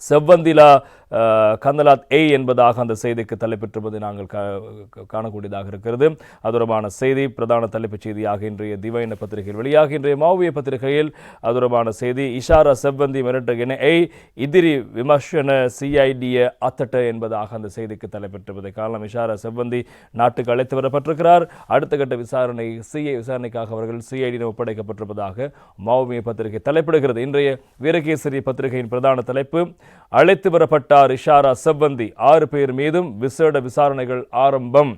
संबंधीला கந்தலாத் ஏ என்பதாக அந்த செய்திக்கு தலைப்பெற்றிருப்பதை நாங்கள் காணக்கூடியதாக இருக்கிறது. அது தொடர்பான செய்தி பிரதான தலைப்புச் செய்தியாக இன்றைய திவைன பத்திரிகையில் வெளியாக இன்றைய மாவிய பத்திரிகையில் அது தொடர்பான செய்தி இஷாரா செவ்வந்தி மிரட்டுகின ஏய் இதிரி விமர்சன சிஐடிய அத்தட்ட என்பதாக அந்த செய்திக்கு தலைப்பெற்றிருப்பதை காரணம் இஷாரா செவ்வந்தி நாட்டுக்கு அழைத்து வரப்பட்டிருக்கிறார். அடுத்த கட்ட விசாரணை சிஐ விசாரணைக்காக அவர்கள் சிஐடியிடம் ஒப்படைக்கப்பட்டிருப்பதாக மாவுமிய பத்திரிகை தலைப்பிடுகிறது. இன்றைய வீரகேசரி பத்திரிகையின் பிரதான தலைப்பு அழைத்து வரப்பட்ட ரிஷாரா இஷாரா செவ்வந்தி ஆறு பேர் மீதும் விசேட விசாரணைகள் ஆரம்பம்.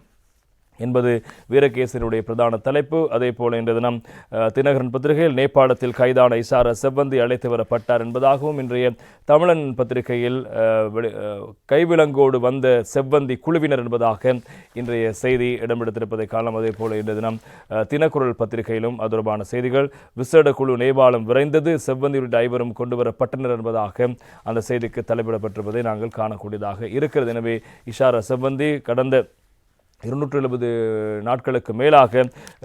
என்பது வீரகேசனுடைய பிரதான தலைப்பு. அதே போல இன்று தினம் தினகரன் பத்திரிகையில் நேபாளத்தில் கைதான இசார செவ்வந்தி அழைத்து வரப்பட்டார் என்பதாகவும் இன்றைய தமிழன் பத்திரிகையில் கைவிலங்கோடு வந்த செவ்வந்தி குழுவினர் என்பதாக இன்றைய செய்தி இடம்பெடுத்திருப்பதை காலம் அதே போல இன்று தினம் தினக்குரல் பத்திரிகையிலும் அது தொடர்பான செய்திகள். விசேட குழு நேபாளம் விரைந்தது செவ்வந்தியுடைய ஐவரும் கொண்டு வரப்பட்டனர் என்பதாக அந்த செய்திக்கு தலைப்பிடப்பட்டிருப்பதை நாங்கள் காணக்கூடியதாக இருக்கிறது. எனவே இஷாரா செவ்வந்தி கடந்த இருநூற்றி எழுபது நாட்களுக்கு மேலாக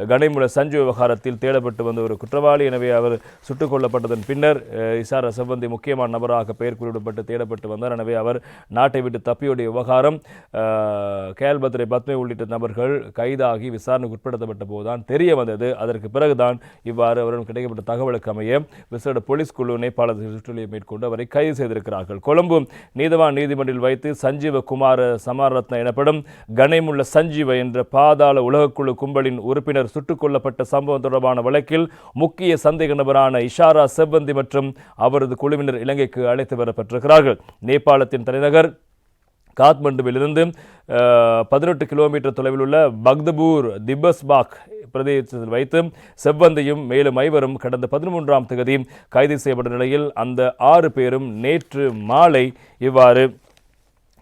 கனிமுல சஞ்சு விவகாரத்தில் தேடப்பட்டு வந்த ஒரு குற்றவாளி. எனவே அவர் சுட்டுக் கொல்லப்பட்டதன் பின்னர் இசார செவ்வந்தி முக்கியமான நபராக பெயர் குறிப்பிடப்பட்டு தேடப்பட்டு வந்தார். எனவே அவர் நாட்டை விட்டு தப்பியுடைய விவகாரம் கேல்பத்ரை பத்மை உள்ளிட்ட நபர்கள் கைதாகி விசாரணைக்கு உட்படுத்தப்பட்ட போதுதான் தெரிய வந்தது. அதற்கு பிறகுதான் இவ்வாறு அவரிடம் கிடைக்கப்பட்ட தகவலுக்கு அமைய விசேட போலீஸ் குழு நேபாளத்தில் சுற்றுலையை மேற்கொண்டு அவரை கைது செய்திருக்கிறார்கள். கொழும்பு நீதவான் நீதிமன்றில் வைத்து சஞ்சீவ குமார சமாரத்ன எனப்படும் கனைமுள்ள சஞ்சீவ என்ற பாதாள உலகக்குழு கும்பலின் உறுப்பினர் சுட்டுக் கொல்லப்பட்ட சம்பவம் தொடர்பான வழக்கில் முக்கிய சந்தேக நபரான இஷாரா செவ்வந்தி மற்றும் அவரது குழுவினர் இலங்கைக்கு அழைத்து வரப்பட்டிருக்கிறார்கள். நேபாளத்தின் தலைநகர் காத்மண்டுவிலிருந்து பதினெட்டு கிலோமீட்டர் தொலைவில் உள்ள பக்தபூர் திபஸ்பாக் பிரதேசத்தில் வைத்து செவ்வந்தியும் மேலும் ஐவரும் கடந்த பதிமூன்றாம் தேதி கைது செய்யப்பட்ட நிலையில் அந்த ஆறு பேரும் நேற்று மாலை இவ்வாறு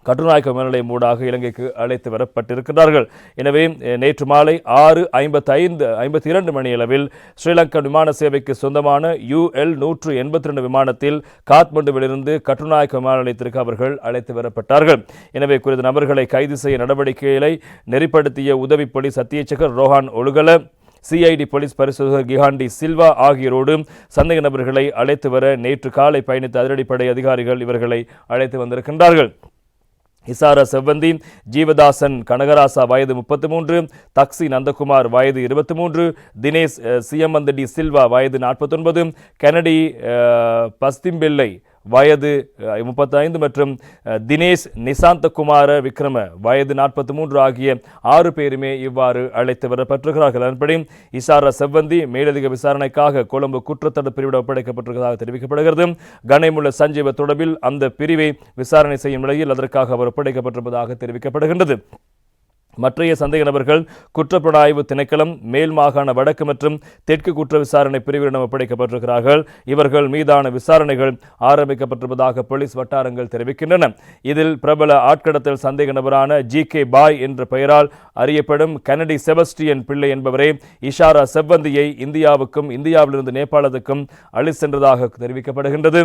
கட்டுநாயக்க மேல்நிலையம் ஊடாக இலங்கைக்கு அழைத்து வரப்பட்டிருக்கிறார்கள் எனவே நேற்று மாலை ஆறு ஐம்பத்தி ஐந்து ஐம்பத்தி இரண்டு மணியளவில் ஸ்ரீலங்கா விமான சேவைக்கு சொந்தமான யுஎல் நூற்று எண்பத்தி ரெண்டு விமானத்தில் காத்மண்டுவிலிருந்து கட்டுநாயக்க விமான நிலையத்திற்கு அவர்கள் அழைத்து வரப்பட்டார்கள். எனவே குறித்த நபர்களை கைது செய்ய நடவடிக்கைகளை நெறிப்படுத்திய உதவி உதவிப்பொடி அத்தியட்சகர் ரோஹான் ஒழுகல சிஐடி போலீஸ் பரிசோதகர் கிஹாண்டி சில்வா ஆகியோரோடு சந்தேக நபர்களை அழைத்து வர நேற்று காலை பயணித்த அதிரடிப்படை அதிகாரிகள் இவர்களை அழைத்து வந்திருக்கின்றார்கள். இசார செவ்வந்தி ஜீவதாசன் கனகராசா வயது முப்பத்தி மூன்று தக்சி நந்தகுமார் வயது இருபத்தி மூன்று தினேஷ் சியமந்தடி சில்வா வயது நாற்பத்தொன்பது கெனடி பஸ்திம்பிள்ளை வயது முப்பத்தைந்து மற்றும் தினேஷ் நிசாந்தகுமார விக்ரம வயது நாற்பத்தி மூன்று ஆகிய ஆறு பேருமே இவ்வாறு அழைத்து வரப்பட்டிருக்கிறார்கள். அதன்படி இசார செவ்வந்தி மேலதிக விசாரணைக்காக கொழும்பு குற்றத்தடுப்பு பிரிவிடம் ஒப்படைக்கப்பட்டிருப்பதாக தெரிவிக்கப்படுகிறது. கனைமுள்ள சஞ்சீவ தொடர்பில் அந்த பிரிவை விசாரணை செய்யும் நிலையில் அதற்காக அவர் ஒப்படைக்கப்பட்டிருப்பதாக தெரிவிக்கப்படுகின்றது. மற்றைய சந்தேக நபர்கள் குற்றப்புலனாய்வு திணைக்களம் மேல் மாகாண வடக்கு மற்றும் தெற்கு குற்ற விசாரணை பிரிவிடம் ஒப்படைக்கப்பட்டிருக்கிறார்கள். இவர்கள் மீதான விசாரணைகள் ஆரம்பிக்கப்பட்டிருப்பதாக போலீஸ் வட்டாரங்கள் தெரிவிக்கின்றன. இதில் பிரபல ஆட்கடத்தல் சந்தேக நபரான ஜி கே பாய் என்ற பெயரால் அறியப்படும் கனடி செபஸ்டியன் பிள்ளை என்பவரே இஷாரா செவ்வந்தியை இந்தியாவுக்கும் இந்தியாவிலிருந்து நேபாளத்துக்கும் அழி சென்றதாக தெரிவிக்கப்படுகின்றது.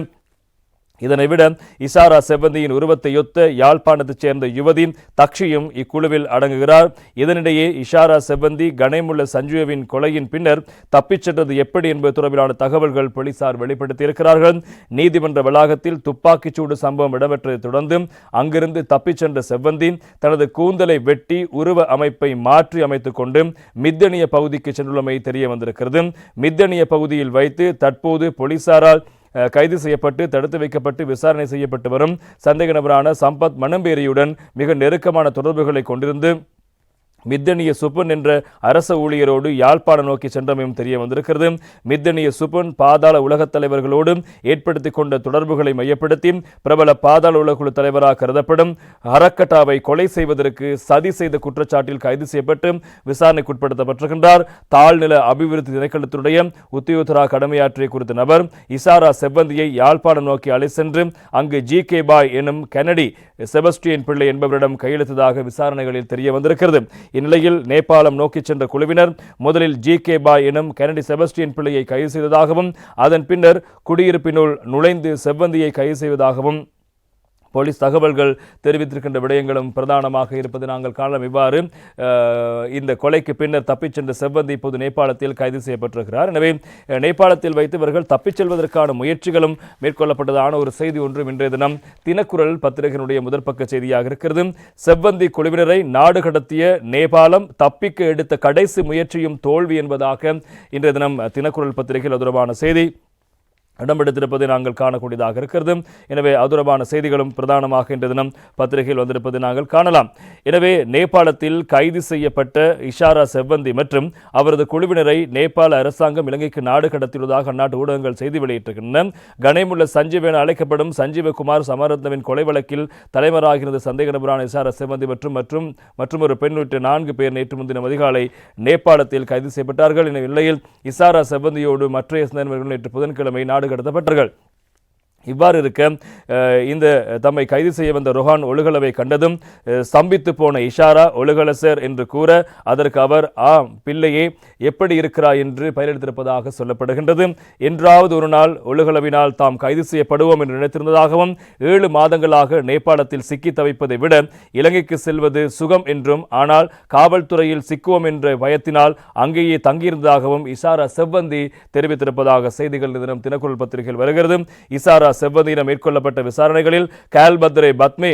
இதனை விட இசாரா செவ்வந்தியின் உருவத்தை ஒத்த யாழ்ப்பாணத்தைச் சேர்ந்த யுவதி தக்ஷியும் இக்குழுவில் அடங்குகிறார். இதனிடையே இஷாரா செவ்வந்தி கணேமுள்ள சஞ்சுவின் கொலையின் பின்னர் தப்பிச் சென்றது எப்படி என்பது தொடர்பிலான தகவல்கள் போலீசார் வெளிப்படுத்தியிருக்கிறார்கள். நீதிமன்ற வளாகத்தில் துப்பாக்கிச்சூடு சம்பவம் இடம்பெற்றதை தொடர்ந்து அங்கிருந்து தப்பிச் சென்ற செவ்வந்தி தனது கூந்தலை வெட்டி உருவ அமைப்பை மாற்றி அமைத்துக் கொண்டு மித்தனிய பகுதிக்கு சென்றுள்ளமை தெரிய வந்திருக்கிறது. மித்தனிய பகுதியில் வைத்து தற்போது போலீசாரால் கைது செய்யப்பட்டு தடுத்து வைக்கப்பட்டு விசாரணை செய்யப்பட்டு வரும் சந்தேக நபரான சம்பத் மணம்பேரியுடன் மிக நெருக்கமான தொடர்புகளை கொண்டிருந்து மித்தனிய சுப்பன் என்ற அரச ஊழியரோடு யாழ்ப்பாணம் நோக்கி சென்றமையும் தெரிய வந்திருக்கிறது. மித்தனிய சுப்பன் பாதாள உலகத் தலைவர்களோடு ஏற்படுத்திக் கொண்ட தொடர்புகளை மையப்படுத்தி பிரபல பாதாள உலகுழு தலைவராக கருதப்படும் ஹரக்கட்டாவை கொலை செய்வதற்கு சதி செய்த குற்றச்சாட்டில் கைது செய்யப்பட்டு விசாரணைக்கு உட்படுத்தப்பட்டிருக்கின்றார் தாழ்நில அபிவிருத்தி திணைக்களத்துடைய உத்தியோகராக கடமையாற்றிய குறித்த நபர் இசாரா செவ்வந்தியை யாழ்ப்பாணம் நோக்கி அலை சென்று அங்கு ஜி கே பாய் எனும் கெனடி செபஸ்டியன் பிள்ளை என்பவரிடம் கையெழுத்ததாக விசாரணைகளில் தெரிய வந்திருக்கிறது. இந்நிலையில் நேபாளம் நோக்கிச் சென்ற குழுவினர் முதலில் ஜி கே பாய் எனும் கெனடி செபஸ்டியன் பிள்ளையை கைது செய்ததாகவும் அதன் பின்னர் குடியிருப்பினுள் நுழைந்து செவ்வந்தியை கைது செய்வதாகவும் போலீஸ் தகவல்கள் தெரிவித்திருக்கின்ற விடயங்களும் பிரதானமாக இருப்பது நாங்கள் காணலாம். இவ்வாறு இந்த கொலைக்கு பின்னர் தப்பிச் சென்ற செவ்வந்தி இப்போது நேபாளத்தில் கைது செய்யப்பட்டிருக்கிறார். எனவே நேபாளத்தில் வைத்து இவர்கள் தப்பிச் செல்வதற்கான முயற்சிகளும் மேற்கொள்ளப்பட்டதான ஒரு செய்தி ஒன்றும் இன்றைய தினம் தினக்குரல் பத்திரிகையினுடைய முதற்பக்க செய்தியாக இருக்கிறது. செவ்வந்தி குழுவினரை நாடு கடத்திய நேபாளம் தப்பிக்க எடுத்த கடைசி முயற்சியும் தோல்வி என்பதாக இன்றைய தினம் தினக்குரல் பத்திரிகையில் தொடர்பான செய்தி. இடம்பெடுத்திருப்பதை நாங்கள் காணக்கூடியதாக இருக்கிறது. எனவே அதுரமான செய்திகளும் பிரதானமாக இன்று தினம் பத்திரிகையில் வந்திருப்பதை நாங்கள் காணலாம். எனவே நேபாளத்தில் கைது செய்யப்பட்ட இஷாரா செவ்வந்தி மற்றும் அவரது குழுவினரை நேபாள அரசாங்கம் இலங்கைக்கு நாடு கடத்தியுள்ளதாக அந்நாட்டு ஊடகங்கள் செய்தி வெளியிட்டிருக்கின்றன. கனைமுள்ள சஞ்சீவ் என அழைக்கப்படும் சஞ்சீவகுமார் சமரத்னவின் கொலை வழக்கில் தலைவராகிருந்த சந்தேக நபரான இஷாரா செவ்வந்தி மற்றும் மற்றும் மற்றும் ஒரு பெண் உள்ளிட்ட நான்கு பேர் நேற்று முன்தினம் அதிகாலை நேபாளத்தில் கைது செய்யப்பட்டார்கள். என நிலையில் இசாரா செவ்வந்தியோடு மற்றைய சிந்தனைவர்கள் நேற்று புதன்கிழமை நாடு கடத்தப்பட்டார்கள் இவ்வாறு இருக்க இந்த தம்மை கைது செய்ய வந்த ரொஹான் ஒழுகலவை கண்டதும் ஸ்தம்பித்து போன இஷாரா ஒழுகலசர் என்று கூற அதற்கு அவர் ஆ பிள்ளையே எப்படி இருக்கிறாய் என்று பயிரெடுத்திருப்பதாக சொல்லப்படுகின்றது. என்றாவது ஒரு நாள் ஒழுகலவினால் தாம் கைது செய்யப்படுவோம் என்று நினைத்திருந்ததாகவும் ஏழு மாதங்களாக நேபாளத்தில் சிக்கி தவிப்பதை விட இலங்கைக்கு செல்வது சுகம் என்றும் ஆனால் காவல்துறையில் சிக்குவோம் என்ற பயத்தினால் அங்கேயே தங்கியிருந்ததாகவும் இசாரா செவ்வந்தி தெரிவித்திருப்பதாக செய்திகள் தினம் தினக்குரல் பத்திரிகையில் வருகிறது. இசாரா செவ்வந்தியிடம் மேற்கொள்ளப்பட்ட விசாரணைகளில் கால்பத்ரே பத்மே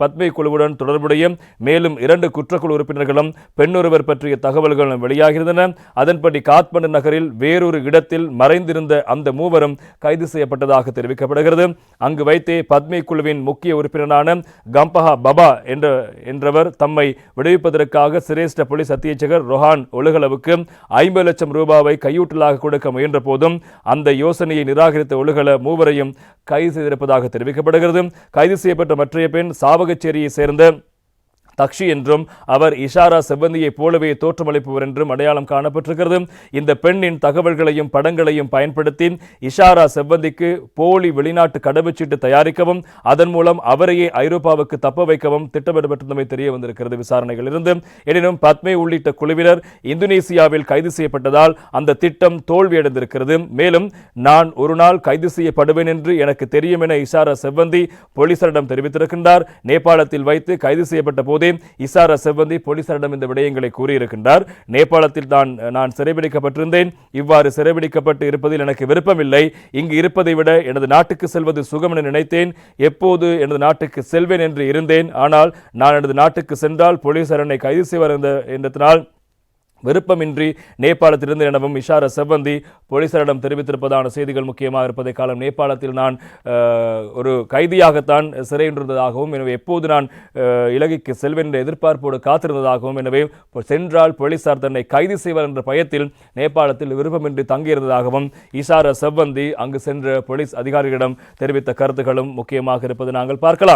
பத்மே குழுவுடன் தொடர்புடைய மேலும் இரண்டு குற்றக்குழு உறுப்பினர்களும் பெண்ணொருவர் பற்றிய தகவல்களும் வெளியாகியிருந்தன. அதன்படி காத்மண்டு நகரில் வேறொரு இடத்தில் மறைந்திருந்த அந்த மூவரும் கைது செய்யப்பட்டதாக தெரிவிக்கப்படுகிறது. அங்கு வைத்தே பத்மே குழுவின் முக்கிய உறுப்பினரான கம்பஹா பபா என்ற என்றவர் தம்மை விடுவிப்பதற்காக சிரேஷ்ட போலீஸ் அத்தியட்சகர் ரொஹான் ஒழுகலவுக்கு ஐம்பது லட்சம் ரூபாவை கையூட்டலாக கொடுக்க முயன்ற போதும் அந்த யோசனையை நிராகரித்த ஒழுகல மூவரையும் கைது செய்திருப்பதாக தெரிவிக்கப்படுகிறது. கைது செய்யப்பட்ட மற்றைய பெண் சாவகச்சேரியை சேர்ந்த தக்ஷி என்றும் அவர் இஷாரா செவ்வந்தியைப் போலவே தோற்றமளிப்பவர் என்றும் அடையாளம் காணப்பட்டிருக்கிறது. இந்த பெண்ணின் தகவல்களையும் படங்களையும் பயன்படுத்தி இஷாரா செவ்வந்திக்கு போலி வெளிநாட்டு கடவுச்சீட்டு தயாரிக்கவும் அதன் மூலம் அவரையே ஐரோப்பாவுக்கு தப்ப வைக்கவும் திட்டமிடப்பட்டிருந்தமை தெரிய வந்திருக்கிறது விசாரணைகள் இருந்து எனினும் பத்மே உள்ளிட்ட குழுவினர் இந்தோனேசியாவில் கைது செய்யப்பட்டதால் அந்த திட்டம் தோல்வியடைந்திருக்கிறது. மேலும் நான் ஒரு நாள் கைது செய்யப்படுவேன் என்று எனக்கு தெரியும் என இஷாரா செவ்வந்தி போலீசாரிடம் தெரிவித்திருக்கின்றார். நேபாளத்தில் வைத்து கைது செய்யப்பட்ட போதே இசாரா செவ்வந்தி போலீசாரிடம் இந்த விடயங்களை கூறியிருக்கின்றார். நேபாளத்தில் தான் நான் சிறைபிடிக்கப்பட்டிருந்தேன். இவ்வாறு சிறைபிடிக்கப்பட்டு இருப்பதில் எனக்கு விருப்பமில்லை. இங்கு இருப்பதை விட எனது நாட்டுக்கு செல்வது சுகம் என நினைத்தேன். எப்போது எனது நாட்டுக்கு செல்வேன் என்று இருந்தேன். ஆனால் நான் எனது நாட்டுக்கு சென்றால் போலீசார் என்னை கைது செய்வார் என்ற என்றதனால் விருப்பமின்றி நேபாளத்திலிருந்து எனவும் இஷார செவ்வந்தி போலீசாரிடம் தெரிவித்திருப்பதான செய்திகள் முக்கியமாக இருப்பதை காலம் நேபாளத்தில் நான் ஒரு கைதியாகத்தான் சிறையின்றிருந்ததாகவும் எனவே எப்போது நான் இலகைக்கு இலங்கைக்கு செல்வேன் என்ற எதிர்பார்ப்போடு காத்திருந்ததாகவும் எனவே சென்றால் போலீசார் தன்னை கைது செய்வார் என்ற பயத்தில் நேபாளத்தில் விருப்பமின்றி தங்கியிருந்ததாகவும் இஷார செவ்வந்தி அங்கு சென்ற போலீஸ் அதிகாரிகளிடம் தெரிவித்த கருத்துக்களும் முக்கியமாக இருப்பது நாங்கள் பார்க்கலாம்.